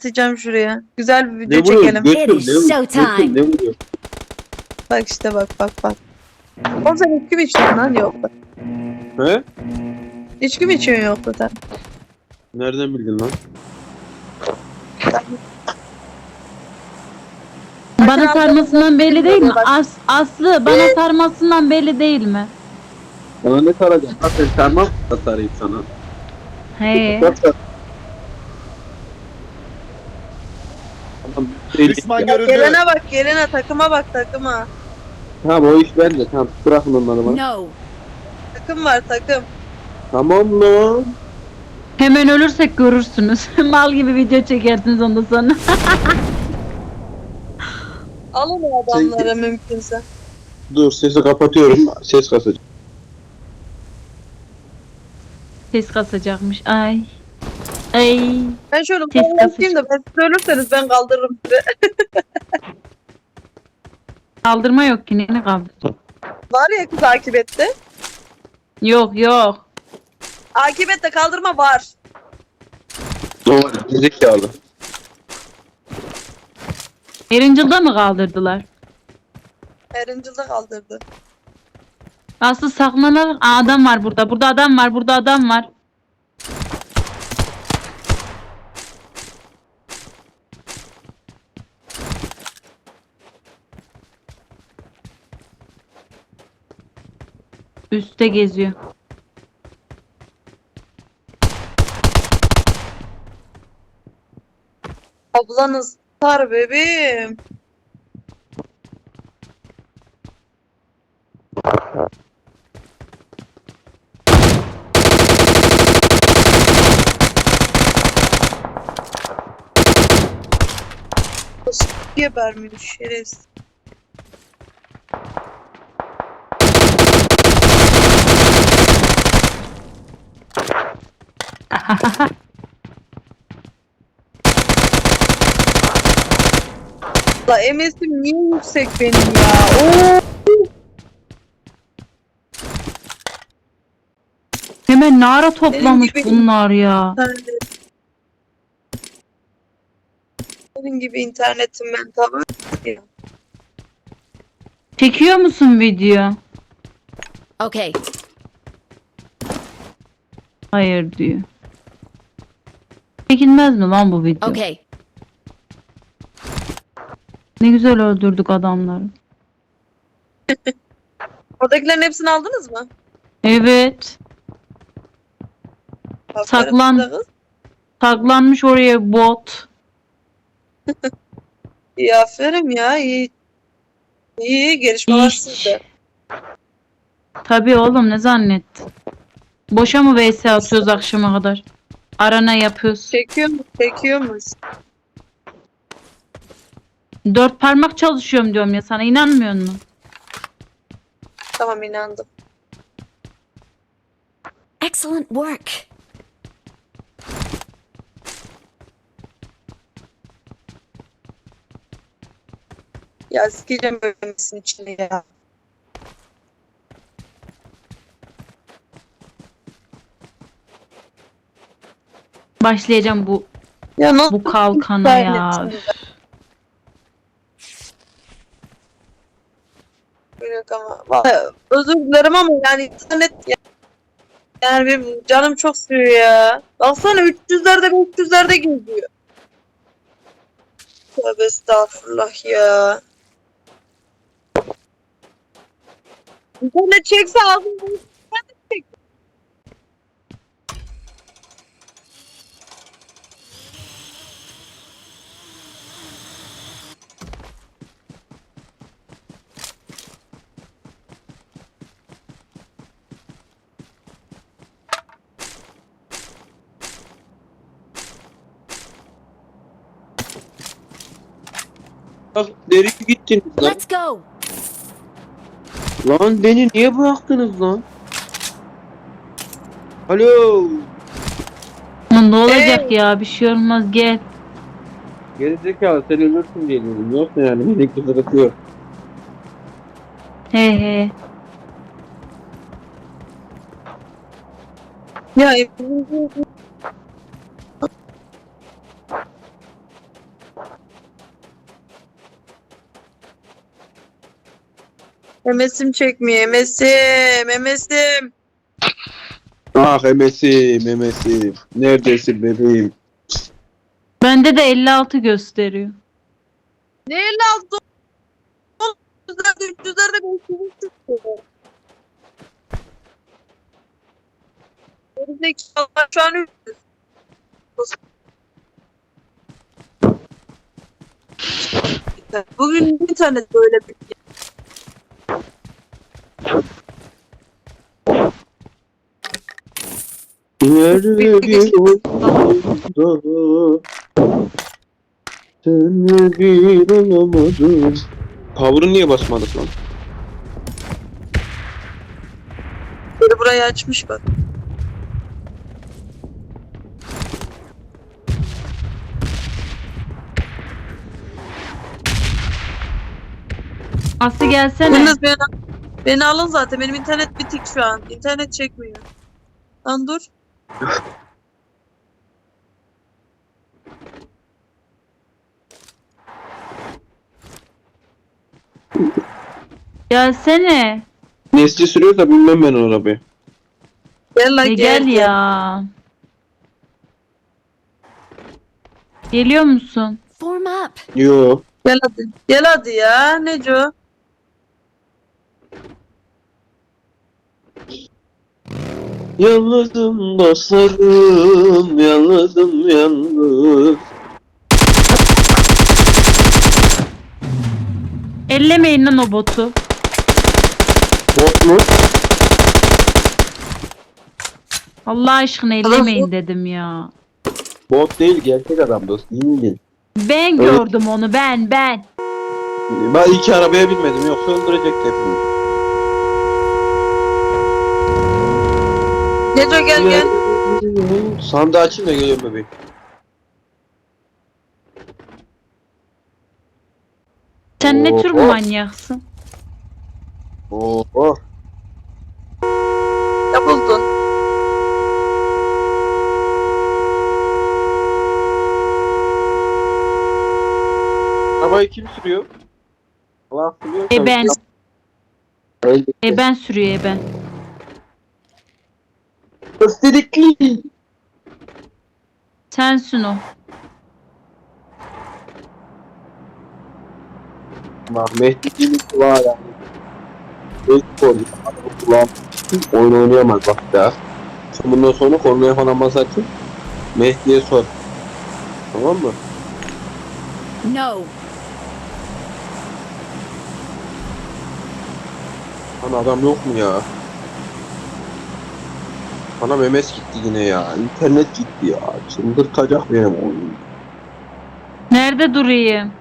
atacağım şuraya. Güzel bir Ne video vuruyor? çekelim. It is ne vuruyor? showtime. Götür, ne vuruyor? Bak işte bak bak bak. O sen içki mi içiyorsun lan yoksa? He? İçki mi içiyorsun yoksa sen? Nereden bildin lan? Bana sarmasından belli değil mi? As Aslı bana sarmasından belli değil mi? Bana ne saracak? Ha sen sarmam da sarayım sana. He. Bak sar. Tamam. Değil. Düşman görüldü. gelene bak gelene takıma bak takıma. Tamam o iş bende. Tamam bırakın onları bana. No. Takım var takım. Tamam lan. Hemen ölürsek görürsünüz. Mal gibi video çekersiniz ondan sonra. Alın o adamları mümkünse. Dur sesi kapatıyorum. Ses kasacak. Ses kasacakmış. Ay. Ay. Ben şöyle kaldırayım da ben siz ölürseniz ben kaldırırım size. Kaldırma yok ki ne kaldır? Var ya kız akibette. Yok yok. Akibette kaldırma var. Doğru. Zekalı. Erincil'de mi kaldırdılar? Erincil'de kaldırdı. Aslı saklanalım. Aa, adam var burada. Burada adam var. Burada adam var. Üste geziyor. Ablanız sar bebeğim. Gebermiyor şerefsiz. La MS'im niye yüksek benim ya? Oo. Hemen nara toplamış gibi- bunlar ya. internet. Senin gibi internetim ben tamam. Çekiyor musun video? Okay. Hayır diyor. Çekilmez mi lan bu video? Okay. Ne güzel öldürdük adamları. Oradakilerin hepsini aldınız mı? Evet. Aferin Saklan. Saklanmış oraya bot. İyi aferin ya iyi. İyi gelişmeler İş. sizde. Tabii oğlum ne zannettin? Boşa mı vs atıyoruz akşama kadar? Arana yapıyoruz. Çekiyor mu? Çekiyormuş. Dört parmak çalışıyorum diyorum ya sana inanmıyor musun? Tamam inandım. Excellent work. Ya sikeceğim ölmesin içine ya. Başlayacağım bu Ya nasıl bu kalkana ya. internet içinde? Yok ama. Vallahi özür dilerim ama yani internet ya- yani benim canım çok sıkıyor ya. Baksana 300'lerde 500'lerde geziyor. Tövbe estağfurullah ya. İnternet çekse ağzını Bak nereye gittiniz lan? Let's go. Lan beni niye bıraktınız lan? Alo. Lan ne olacak ya bir şey olmaz gel. Gerizekalı sen ölürsün diye dedim. Yoksa yani sıkıntı yok. He he. Ya Memesim çekmiyor. Memesim. Memesim. Ah emesim emesim. Neredesin bebeğim? Bende de 56 gösteriyor. Ne 56 300'lerde 300'lerde 500 çıktı. Gerizekalı şu an 300. Bugün bir tane böyle bir Nerede bir oldu Senle bir olamadım. Power'ı niye basmadık lan? böyle burayı açmış bak. Aslı gelsene. Yalnız beni alın zaten. Benim internet bitik şu an. İnternet çekmiyor. Lan dur. Gelsene. Nesli sürüyorsa bilmem ben o arabayı. Gel lan E gel, gel ya. Geliyor musun? Form up. Yo. Gel hadi. Gel hadi ya. Neco? Yalnızım dostlarım, yalnızım yalnız. Ellemeyin lan o botu. Bot mu? Allah aşkına ellemeyin dedim ya. Bot değil, gerçek adam dost. İndin. Ben Evet. gördüm onu ben ben. Ben iki arabaya binmedim, yoksa öldürecekti hepimizi. Neco gel gel. Sandığı açayım da geliyorum bebeğim. Sen ne tür Oo. manyaksın? Oo. Ne buldun? Arabayı kim sürüyor? Allah sürüyor. E ben. E ben sürüyor e ben. Östelikli. Sensin o. Bak Mehdi'nin kulağı yani. Beyzbol. Kulağım. Oyun oynayamaz bak ya. Sen bundan sonra kornaya falan basarken Mehdi'ye sor. Tamam mı? No. Lan adam yok mu ya? Bana memes gitti yine ya. İnternet gitti ya. Çıldırtacak benim oyun. Nerede durayım?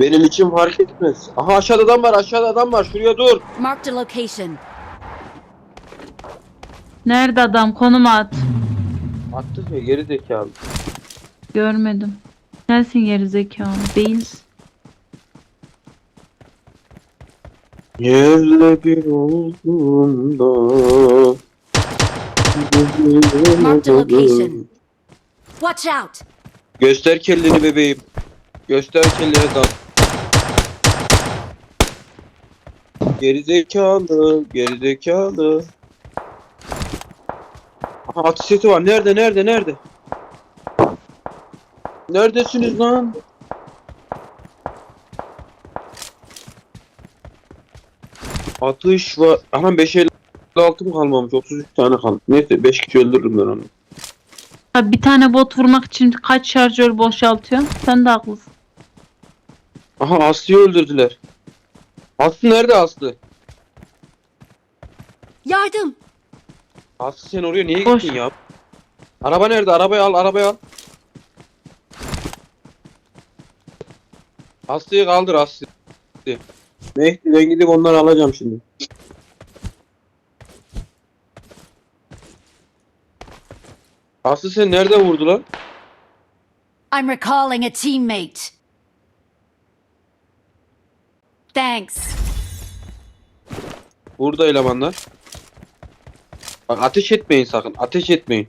Benim için fark etmez. Aha aşağıda adam var aşağıda adam var. Şuraya dur. Marked a location. Nerede adam? Konum at. Attık ya geri zekalı. Görmedim. Sensin gerizekalı. Değilsin. Yerle bir olduğunda Marked a location. Watch out. Göster kelleni bebeğim. Göster kelleni dal. Gerizekalı, gerizekalı. Aha atış sesi var. Nerede, nerede, nerede? Neredesiniz lan? Atış var. Anam 5 56 mı kalmamış? 33 tane kaldı. Neyse 5 kişi öldürürüm ben onu. Abi bir tane bot vurmak için kaç şarjör boşaltıyorsun? Sen de haklısın. Aha Aslı'yı öldürdüler. Aslı nerede Aslı? Yardım. Aslı sen oraya niye Boş. gittin ya? Araba nerede? Arabayı al, arabayı al. Aslı'yı kaldır Aslı. Mehdi ben gidip onları alacağım şimdi. Aslı sen nerede vurdu lan? I'm recalling a teammate. Thanks. Burada elemanlar. Bak ateş etmeyin sakın. Ateş etmeyin.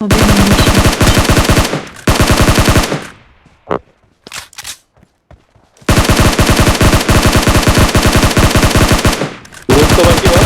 O benim işim. Drop'ta baki var.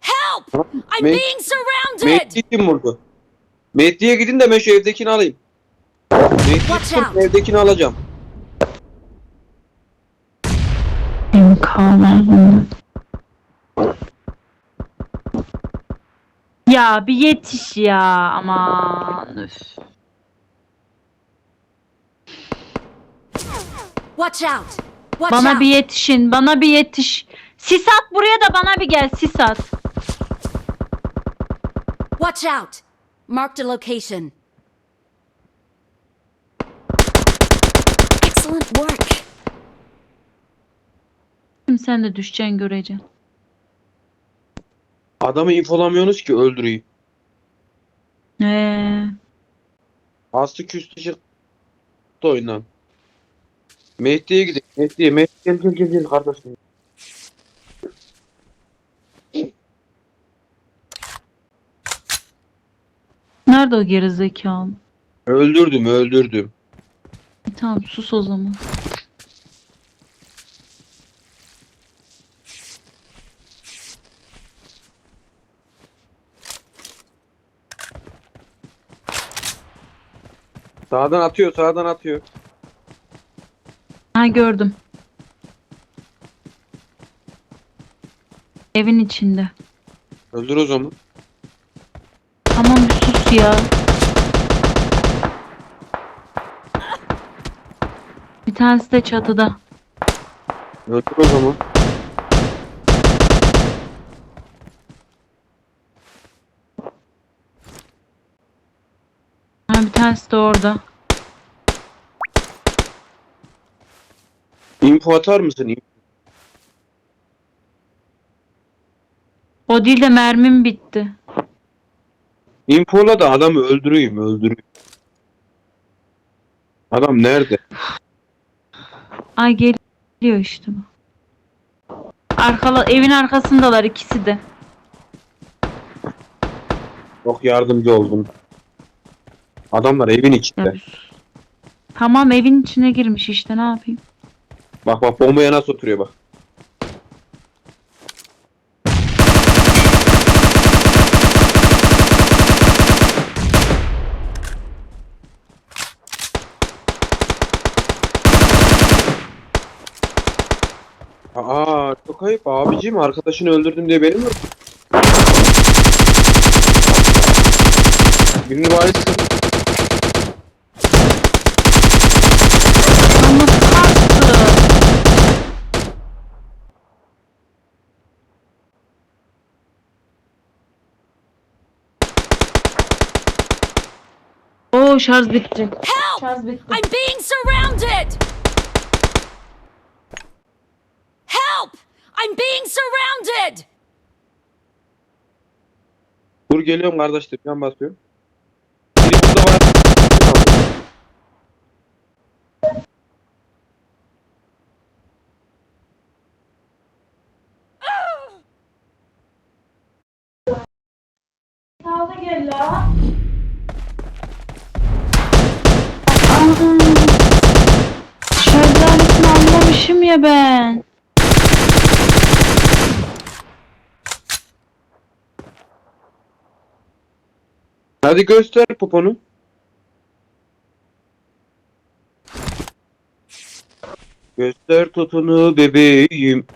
Help! I'm Me- being surrounded! Mehdi kim vurdu? Mehdi'ye gidin de ben şu evdekini alayım. Mehdi'yi Watch tutup out. evdekini alacağım. İmkanlar bunlar. Ya bir yetiş ya aman üf. Watch out! Watch Bana out! bir yetişin bana bir yetiş. Sis at buraya da bana bir gel sis at. Watch out! Marked a location. Excellent work. Sen de düşeceksin göreceksin. Adamı infolamıyorsunuz ki öldüreyim. Ee, Aslı küstü çıktı oyundan. Mehdi'ye gidelim. Mehdi'ye. Mehdi gel gel gel gel kardeşim. Nerede o gerizekalı? Öldürdüm öldürdüm. E, Tamam sus o zaman. Sağdan atıyor sağdan atıyor. Ha gördüm. Evin içinde. Öldür o zaman. Ya. Bir tanesi de çatıda. Öldür o zaman. Ha bir tanesi de orada. Info atar mısın? O değil de mermim bitti. Infola da adamı öldüreyim öldüreyim. Adam nerede? Ay geliyor işte bu. Arkala, evin arkasındalar ikisi de. Çok yardımcı oldum. Adamlar evin Ya içinde. sus. Tamam evin içine girmiş işte ne yapayım. Bak bak bombaya nasıl oturuyor bak. Aa çok ayıp abicim arkadaşını öldürdüm diye benim mi? Birini bari sıkın. Ama. Oo şarj bitti. Help! Şarj bitti. I'm being surrounded! I'm being surrounded! Dur geliyorum kardeşler yan basıyorum. Biri burada var. Aletini anlamışım ya ben. Hadi göster poponu. Göster tutunu bebeğim.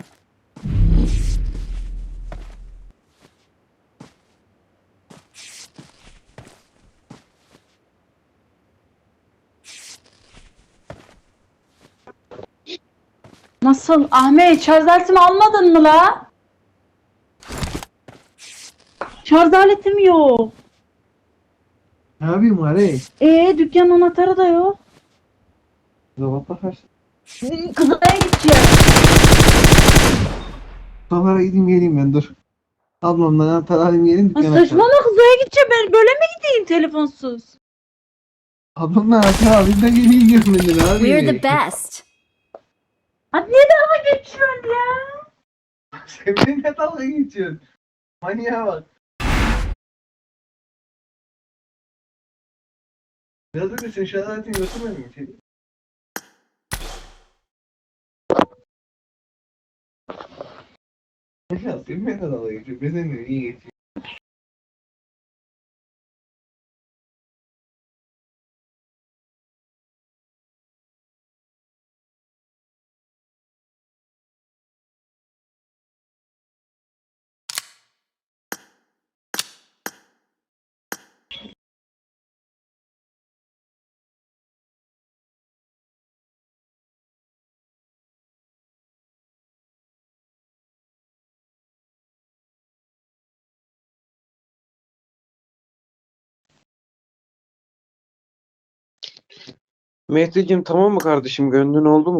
Nasıl? Ahmet şarj aletimi almadın mı la? Şarj aletim yok. Ne yapayım Ali? Ee dükkan anahtarı da yok. Zaman bakarsın. Kızılaya gideceğim. Sonra gideyim geleyim ben dur. Ablamdan anahtar alayım geleyim dükkana. saçmalama Kızılay'a gideceğim ben böyle mi gideyim telefonsuz? Ablamdan anahtar alayım da geleyim diyorum ben de ne yapayım? We're the best. Hadi niye dalga geçiyorsun ya? Sen benimle dalga geçiyorsun. Manyağa bak. Önce sen şahane götürmedin mi içeri? Ya sen benimle dalga geçiyorsun. Ben seninle iyi geçiyorum. Mehdi'cim tamam mı kardeşim? Gönlün oldu mu?